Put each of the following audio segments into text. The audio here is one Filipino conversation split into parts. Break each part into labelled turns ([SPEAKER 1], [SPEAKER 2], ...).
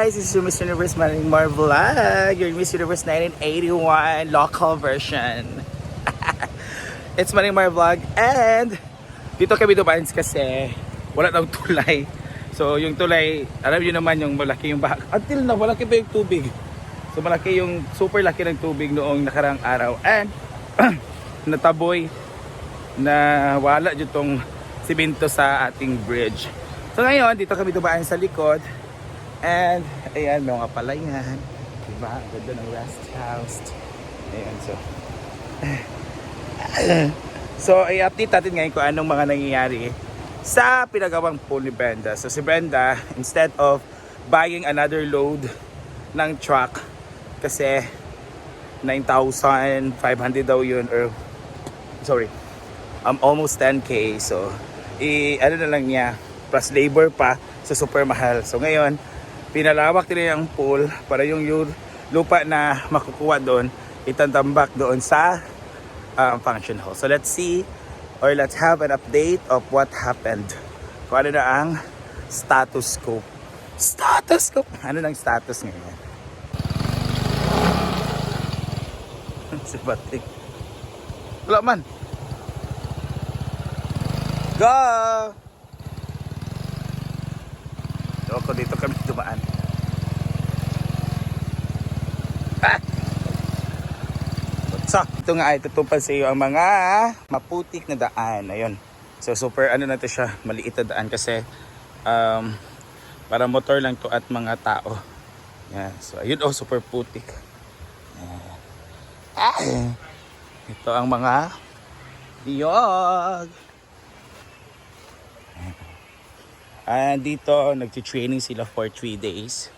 [SPEAKER 1] guys! This is your Miss Universe Maring Mar vlog. Your Miss Universe 1981 local version. It's Maring Mar vlog and dito kami dumaan kasi wala daw tulay. So yung tulay, alam niyo naman yung malaki yung bahag. Until na malaki pa yung tubig. So malaki yung super laki ng tubig noong nakarang araw. And nataboy na wala dito tong simento sa ating bridge. So ngayon, dito kami dumaan sa likod. And, ayan, mga palayan. Diba? Ang ganda ng rest house. Ayan, so. so, i-update natin ngayon kung anong mga nangyayari sa pinagawang pool ni Brenda. So, si Brenda, instead of buying another load ng truck, kasi 9,500 daw yun, or, sorry, um, almost 10k. So, i ano na lang niya, plus labor pa sa super mahal. So ngayon, pinalawak nila yung pool para yung yu- lupa na makukuha doon, itantambak doon sa um, function hall. So let's see or let's have an update of what happened. Kung ano na ang status quo. Status quo! Ano nang status ngayon? si Patrick. Wala man. Go! So, ako dito kami dumaan. Ah! So, ito nga ay tutupad sa iyo ang mga maputik na daan. Ayun. So, super ano na siya, maliit na daan kasi um, para motor lang to at mga tao. Yan. So, ayun oh, super putik. Ah! Ito ang mga diyog. And dito, nagti-training sila for 3 days.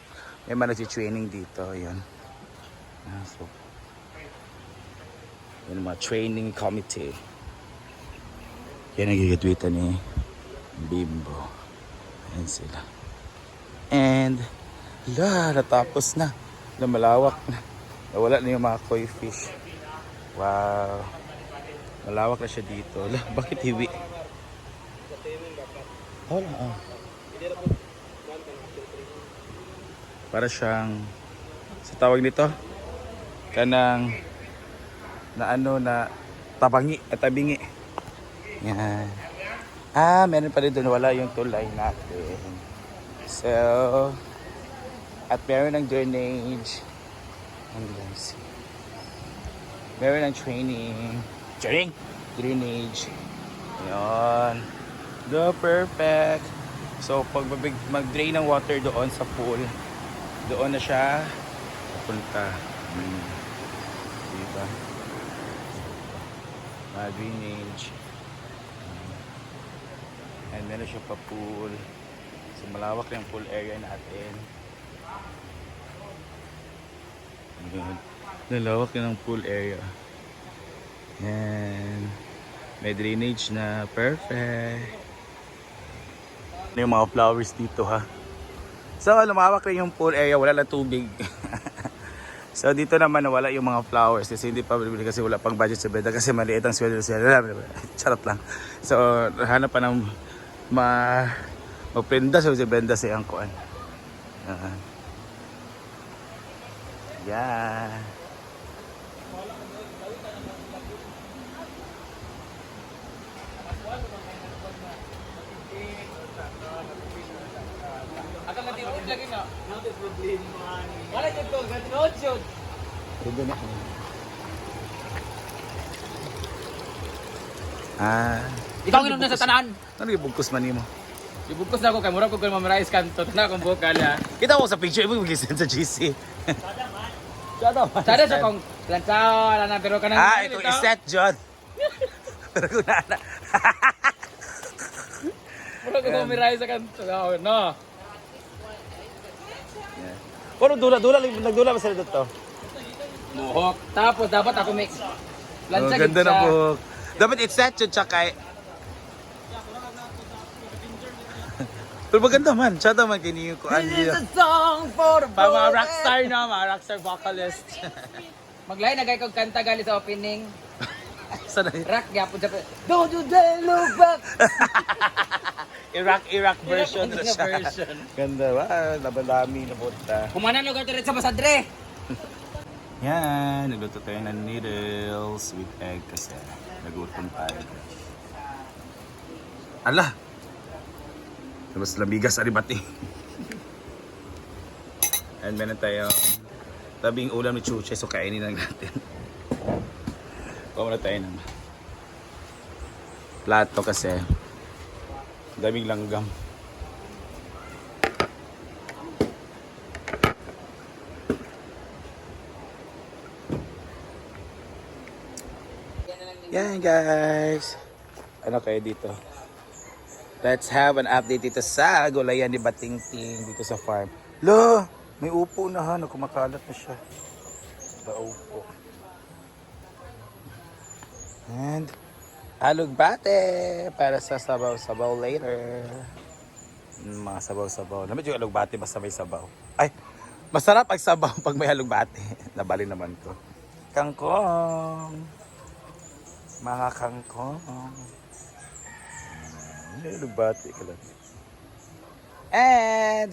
[SPEAKER 1] May mga nagti-training dito, yun. Ah, so, yun mga training committee. Yan nagigitwitan ni Bimbo. Ayan sila. And, la, natapos na. Lumalawak na. Nawala na yung mga koi fish. Wow. Malawak na siya dito. La, bakit hiwi? Wala ah. Para siyang sa tawag nito kanang na ano na tabangi at tabingi. Yan. Ah, meron pa rin doon wala yung tulay natin. So, at meron ng drainage. Ang see. Meron ng training. Training? Drainage. Ayan. The perfect. So, pag mag-drain ng water doon sa pool, doon na siya pupunta. Hmm. Diba? Mga drainage. Hmm. And meron siya pa pool. So, malawak yung pool area natin. Ayan. Nalawak na ng pool area. Yan. May drainage na perfect. Ano yung mga flowers dito ha. So lumawak rin yung pool area, wala na tubig. so dito naman wala yung mga flowers kasi hindi pa bibili kasi wala pang budget sa beda kasi maliit ang sweldo. Charot lang. So hanap pa ng ma magprenda sa si Brenda sa iyang kuan. Yan. Yan.
[SPEAKER 2] Akan lagi road lagi na. Wala jud to, ganti road jud.
[SPEAKER 1] Ganda na. Ah.
[SPEAKER 2] Ikaw nginom na sa tanan.
[SPEAKER 1] Ano yung bugkos man mo?
[SPEAKER 2] Ibugkos na ako kay mura ko kung memorize kanto tana akong bukal ha.
[SPEAKER 1] Kita mo sa picture mo mag-send sa GC. Sada man.
[SPEAKER 2] Sada sa kong plansaw na pero kanang
[SPEAKER 1] Ah, ito is-set, John. Pero kung na na.
[SPEAKER 2] Mura ko memorize sa kanto daw no.
[SPEAKER 1] Pero dula-dula, nagdula ba sila dito?
[SPEAKER 2] Buhok. Tapos dapat ako mix.
[SPEAKER 1] Oh, ganda na po. Dapat it's-set yun, tsaka. Pero maganda man. Tsaka man kini ko. Ano
[SPEAKER 2] This is a song for the
[SPEAKER 1] Pa mga rockstar na, mga rockstar vocalist.
[SPEAKER 2] Maglay na kay kog kanta gali sa opening.
[SPEAKER 1] Sana
[SPEAKER 2] Rock gyapon sa Don't you dare look back.
[SPEAKER 1] Iraq Iraq version na
[SPEAKER 2] Iraq
[SPEAKER 1] siya.
[SPEAKER 2] version.
[SPEAKER 1] Ganda ba? Labadami na punta.
[SPEAKER 2] Kumanan lugar dire sa Basadre.
[SPEAKER 1] Yan, nagluto tayo ng noodles with egg kasi nagutom tayo. Ala! Mas lamigas aribati. And meron tayong tabing ulam ni Chuche so kainin lang natin. Kuha muna tayo ng plato kasi daming langgam. Yan guys. Ano kayo dito? Let's have an update dito sa gulayan ni Batingting dito sa farm. Lo, may upo na ha. Kumakalat na siya. Ba upo. And alugbate para sa sabaw-sabaw later. Mm, Mga sabaw-sabaw. Naman yung alugbate basta may sabaw. Ay, masarap ang sabaw pag may alugbate. Nabali naman ko. Kangkong. Mga kangkong. May alugbate ka lang. And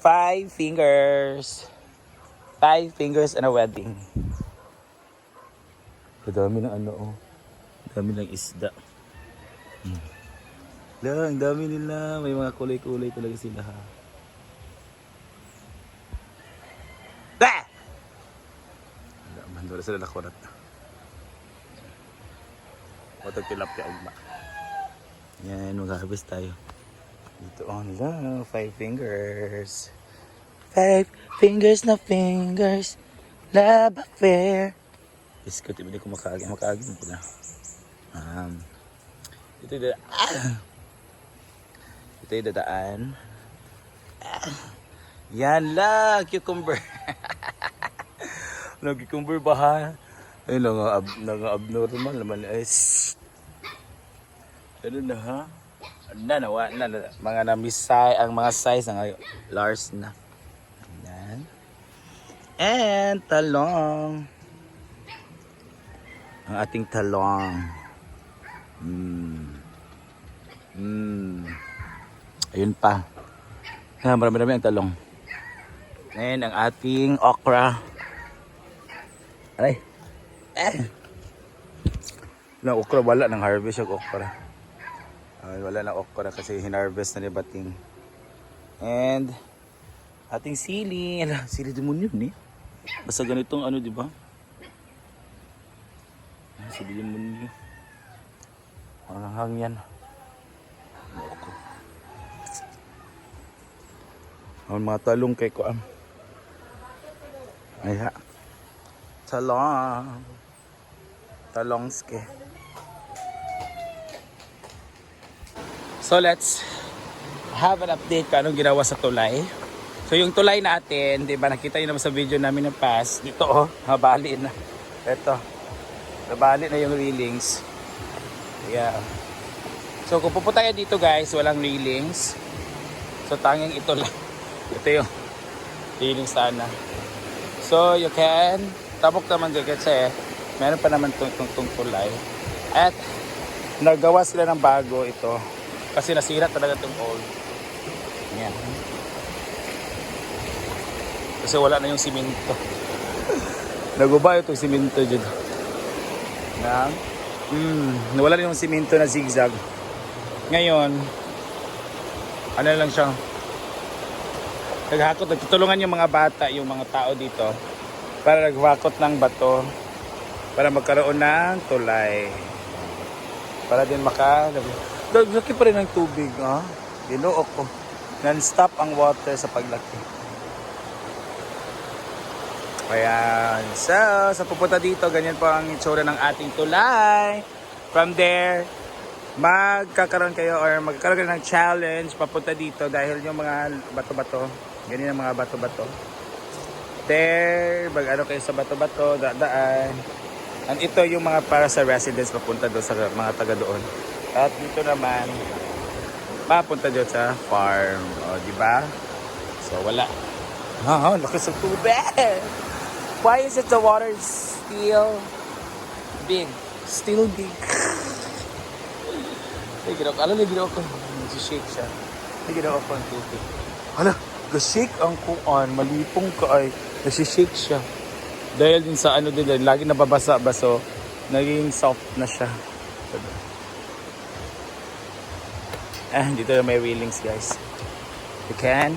[SPEAKER 1] five fingers. Five fingers and a wedding. Kadami ng ano oh. Dami ng isda. Hmm. Lang, dami nila. May mga kulay-kulay talaga sila ha. Ah! Wala man, wala sila nakurat. Otog tilapia ugma. Yan, mag-harvest tayo. Dito on lang, five fingers. Five fingers na fingers. Love affair. Biscuit, hindi ko makaagi. Makaagi mo pala. Um, ito yung dada- ah! Ito yung dadaan. Yan lang, cucumber. no, cucumber ba ha? Ay, nanga, ab, nanga abnormal naman. Ay. Ano na ha? Na, nawa, na, na, mga ang mga size ng Lars na. Ayan. And talong. Ang ating talong. Mm. Mm. Ayun pa. Ah, marami-rami ang talong. And ang ating okra. Aray. Eh. Na okra wala nang harvest yung okra. Ay, wala na okra kasi hinarvest na ni Bating. And ating sili. Ala, sili demon yun eh. Basta ganitong ano, di ba? Ah, Sili demon yun. Parang hangyan. Ako. Ang mga talong kay ko am. Ay ha. Talong. Talongske. So let's have an update kung anong ginawa sa tulay. So yung tulay natin, di ba nakita nyo naman sa video namin ng past, dito oh, nabali na. Ito, nabali na yung railings. Yeah. So kung pupunta kayo dito guys, walang railings. So tanging ito lang. Ito yung railings sana. So you can, tapok naman dyan kasi meron pa naman itong, tulay. At nagawa sila ng bago ito. Kasi nasira talaga itong old. Yan. Kasi wala na yung siminto. Naguba itong siminto dyan. Na, mm, nawala na yung siminto na zigzag. Ngayon, ano lang siya, naghakot, nagtutulungan yung mga bata, yung mga tao dito, para naghakot ng bato, para magkaroon ng tulay. Para din maka... Laki pa rin ng tubig, ha? Ginoo ko. Non-stop ang water sa paglaki. Ayan. So, sa pupunta dito, ganyan po ang itsura ng ating tulay. From there, magkakaroon kayo or magkakaroon kayo ng challenge papunta dito dahil yung mga bato-bato, ganyan ang mga bato-bato. There, mag ano kayo sa bato-bato, dadaan. And ito yung mga para sa residents papunta doon sa mga taga doon. At dito naman, papunta doon sa farm. O, di ba? So, wala. Ah, lakas ng tubig! Why is it the water still big? Still big. Ay, ginawa ko. Alam na ginawa ko. Nag-shake siya. Ay, ginawa ko ang tubig. Hala, ga-shake ang kuan. Malipong ka ay. Nag-shake siya. Dahil din sa ano din, lagi nababasa ba so naging soft na siya. Ah, dito na may railings guys. You can